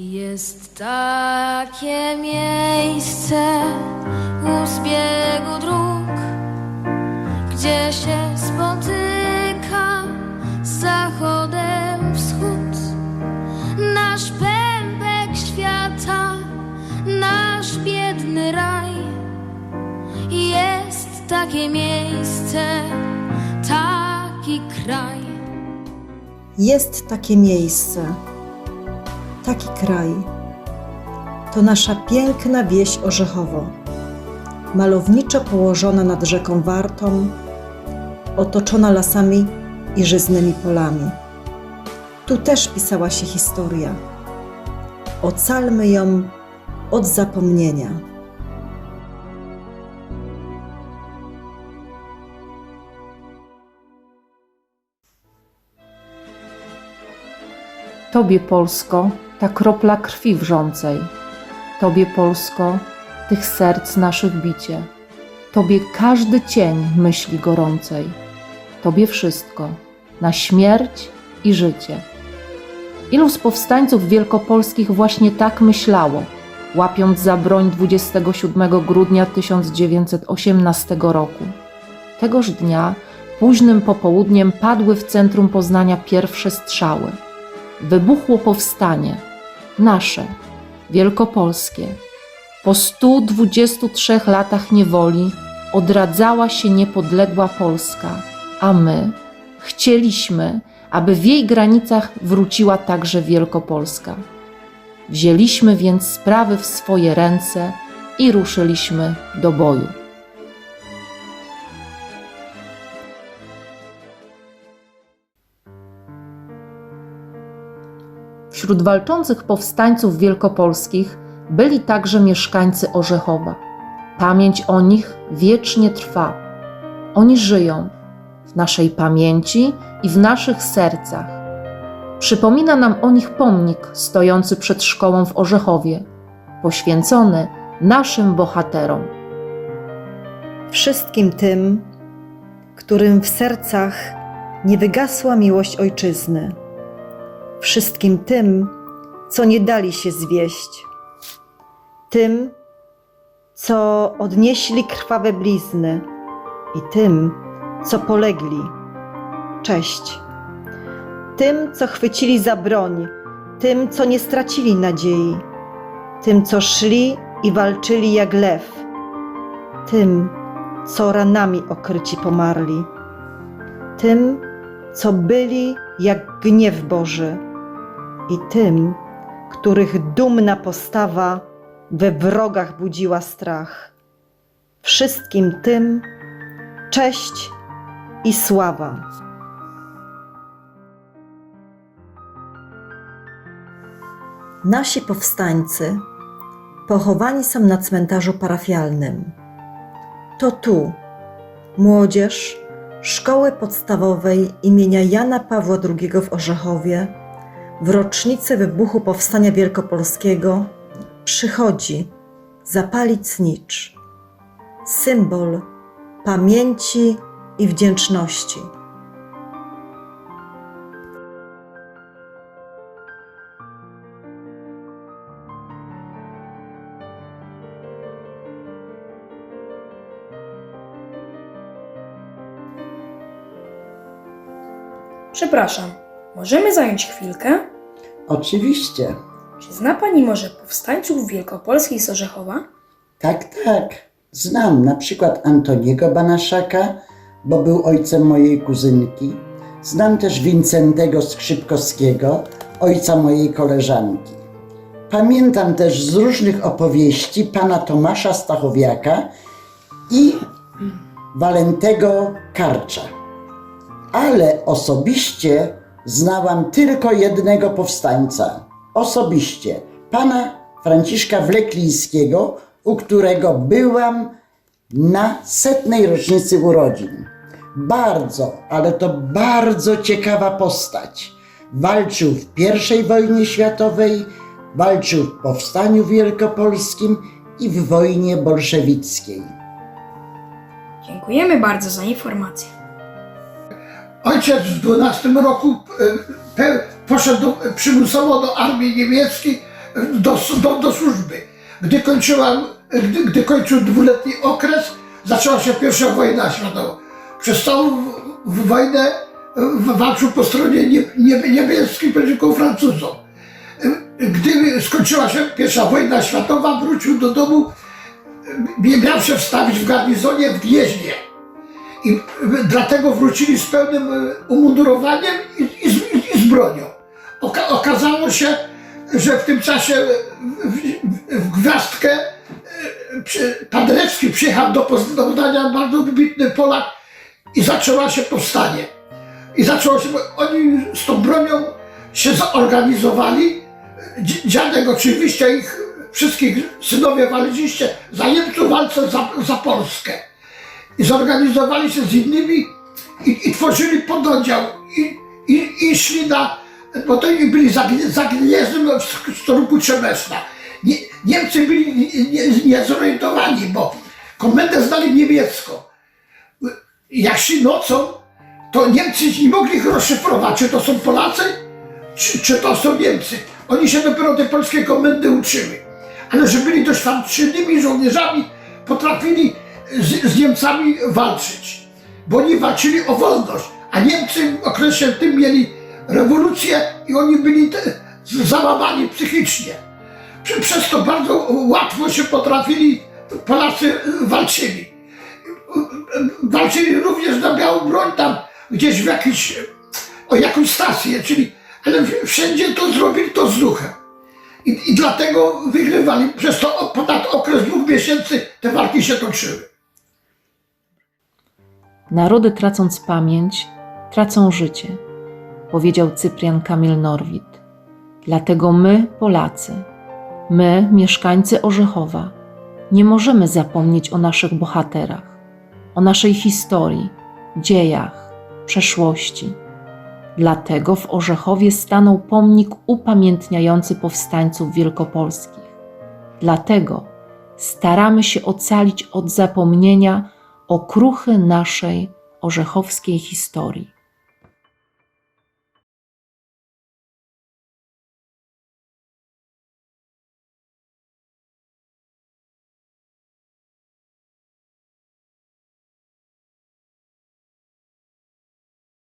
Jest takie miejsce u zbiegu dróg, gdzie się spotyka z zachodem wschód. Nasz pępek świata, nasz biedny raj. Jest takie miejsce, taki kraj. Jest takie miejsce, taki kraj. To nasza piękna wieś Orzechowo, malowniczo położona nad rzeką Wartą, otoczona lasami i żyznymi polami. Tu też pisała się historia. Ocalmy ją od zapomnienia. Tobie, Polsko, ta kropla krwi wrzącej. Tobie, Polsko, tych serc naszych bicie. Tobie każdy cień myśli gorącej. Tobie wszystko, na śmierć i życie. Ilu z powstańców wielkopolskich właśnie tak myślało, łapiąc za broń 27 grudnia 1918 roku. Tegoż dnia, późnym popołudniem, padły w centrum Poznania pierwsze strzały wybuchło powstanie nasze, wielkopolskie. Po 123 latach niewoli odradzała się niepodległa Polska, a my chcieliśmy, aby w jej granicach wróciła także Wielkopolska. Wzięliśmy więc sprawy w swoje ręce i ruszyliśmy do boju. Wśród walczących powstańców wielkopolskich byli także mieszkańcy Orzechowa. Pamięć o nich wiecznie trwa. Oni żyją w naszej pamięci i w naszych sercach. Przypomina nam o nich pomnik stojący przed szkołą w Orzechowie, poświęcony naszym bohaterom. Wszystkim tym, którym w sercach nie wygasła miłość ojczyzny wszystkim tym, co nie dali się zwieść, tym, co odnieśli krwawe blizny i tym, co polegli. Cześć. Tym, co chwycili za broń, tym, co nie stracili nadziei, tym, co szli i walczyli jak lew, tym, co ranami okryci pomarli, tym, co byli jak gniew Boży i tym, których dumna postawa we wrogach budziła strach. Wszystkim tym cześć i sława. Nasi powstańcy pochowani są na cmentarzu parafialnym. To tu młodzież Szkoły Podstawowej imienia Jana Pawła II w Orzechowie w rocznicę wybuchu Powstania Wielkopolskiego przychodzi zapalić znicz, symbol pamięci i wdzięczności. Przepraszam, możemy zająć chwilkę? Oczywiście. Czy zna Pani może powstańców wielkopolskich z Orzechowa? Tak, tak. Znam na przykład Antoniego Banaszaka, bo był ojcem mojej kuzynki. Znam też Wincentego Skrzypkowskiego, ojca mojej koleżanki. Pamiętam też z różnych opowieści pana Tomasza Stachowiaka i Walentego Karcza. Ale osobiście znałam tylko jednego powstańca. Osobiście pana Franciszka Wleklińskiego, u którego byłam na setnej rocznicy urodzin. Bardzo, ale to bardzo ciekawa postać. Walczył w I wojnie światowej, walczył w Powstaniu Wielkopolskim i w wojnie bolszewickiej. Dziękujemy bardzo za informację. Ojciec w 12 roku e, poszedł przymusowo do armii niemieckiej, do, do, do służby. Gdy kończyłam, gdy, gdy kończył dwuletni okres, zaczęła się pierwsza wojna światowa. Przez całą wojnę walczył po stronie nie, nie, niemieckiej przeciwko Francuzom. Gdy skończyła się pierwsza wojna światowa, wrócił do domu, miał się wstawić w garnizonie w Gnieźnie. I dlatego wrócili z pełnym y, umundurowaniem i, i, z, i z bronią. Oka, okazało się, że w tym czasie w, w, w gwiazdkę przy, Paderewski przyjechał do Poznania, bardzo wybitny Polak i zaczęła się powstanie. I zaczęło się, oni z tą bronią się zorganizowali. Dzi- Dziadek oczywiście ich wszystkich synowie walczyliście za Niemców walce za, za Polskę i zorganizowali się z innymi i, i tworzyli pododdział i, i, i szli na, bo to oni byli za, za Gniezdem w stosunku Trzemeszna. Nie, Niemcy byli nie- nie- niezorientowani, bo komendę znali niemiecko. Jak szli nocą, to Niemcy nie mogli ich rozszyfrować, czy to są Polacy, czy, czy to są Niemcy. Oni się dopiero tej polskiej komendy uczyły. Ale że byli doświadczonymi żołnierzami, potrafili z, z Niemcami walczyć. Bo oni walczyli o wolność, a Niemcy w okresie tym mieli rewolucję i oni byli załamani psychicznie. Prze- Przez to bardzo łatwo się potrafili, Polacy walczyli. Walczyli również na białą broń tam, gdzieś w jakiś, o jakąś stację, czyli, ale wszędzie to zrobili to z duchem. I, I dlatego wygrywali. Przez to ponad okres dwóch miesięcy te walki się toczyły. Narody tracąc pamięć, tracą życie, powiedział Cyprian Kamil Norwid. Dlatego my, Polacy, my, mieszkańcy Orzechowa, nie możemy zapomnieć o naszych bohaterach, o naszej historii, dziejach, przeszłości. Dlatego w Orzechowie stanął pomnik upamiętniający powstańców wielkopolskich. Dlatego staramy się ocalić od zapomnienia okruchy naszej orzechowskiej historii.